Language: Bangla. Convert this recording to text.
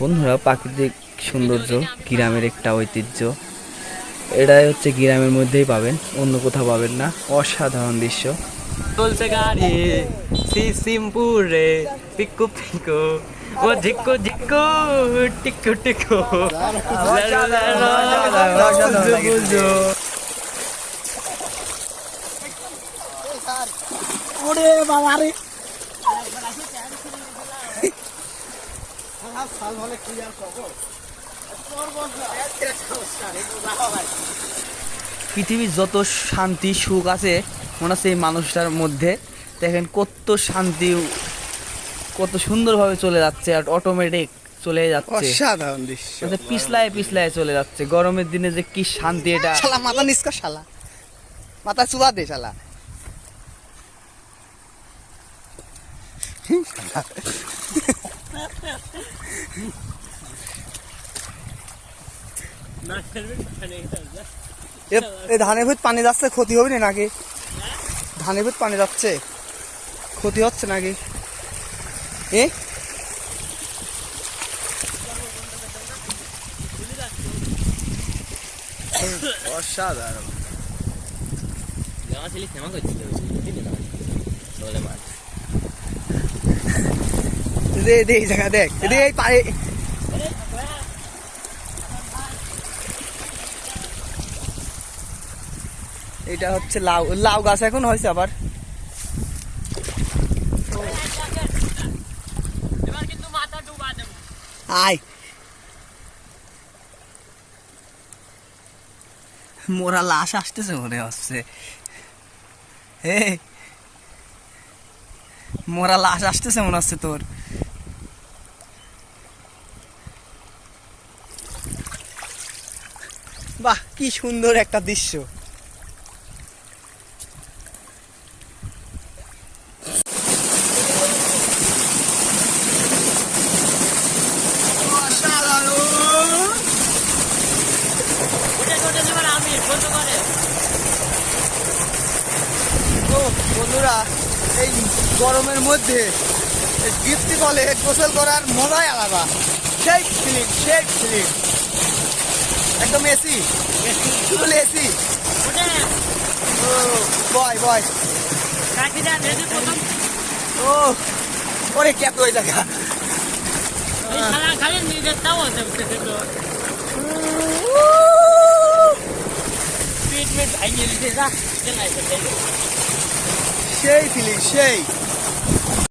বন্ধুরা প্রাকৃতিক সৌন্দর্য গ্রামের একটা ঐতিহ্য। এটাই হচ্ছে গ্রামের মধ্যেই পাবেন অন্য কোথাও পাবেন না। অসাধারণ দৃশ্য। চলছে গাড়ি সিমপুরে পিকু পিকু ও ঝিকু ঝিকু টিকু টিকু ওরে বাবা রে পৃথিবীর যত শান্তি সুখ আছে মনে হচ্ছে এই মানুষটার মধ্যে। দেখেন কত শান্তি কত সুন্দরভাবে চলে যাচ্ছে আর অটোমেটিক চলে যাচ্ছে। অসাধারণ দৃশ্য। মানে পিছলায় পিছলায় চলে যাচ্ছে। গরমের দিনে যে কি শান্তি এটা। শালা মাথা নিষ্কা শালা। মাথা চুলা দে শালা। ধানের ভিত পানি যাচ্ছে ক্ষতি হবে না নাকি? ধানের ভিত পানি যাচ্ছে ক্ষতি হচ্ছে নাকি? এ? অসাধারণ। আমার ছেলে ক্ষমা করছিল বলে মাছ এই জায়গা দেখ। দে, এই পায়ে এটা হচ্ছে লাউ লাউ গাছ এখন হয়েছে আবার। আয়। মোরা লাশ আসতেছে মনে হচ্ছে। হে মোরা লাশ আসতেছে মনে হচ্ছে তোর। বাহ, কি সুন্দর একটা দৃশ্য। বন্ধুরা, এই গরমের মধ্যে বৃষ্টি ফলে গোসল করার মজাই আলাদা। সেই ফিলিং সেই ফিলিং একদম এসি ফুল এসি ওটা ও বয় বয় কাকিরা দেখে প্রথম ও ওরে ক্যাপ ওই জায়গা এই শালা খালি নিজের তাও হতে তো পিট মিট ভাঙিয়ে দিতে যা চলাই সেই ফিলিং সেই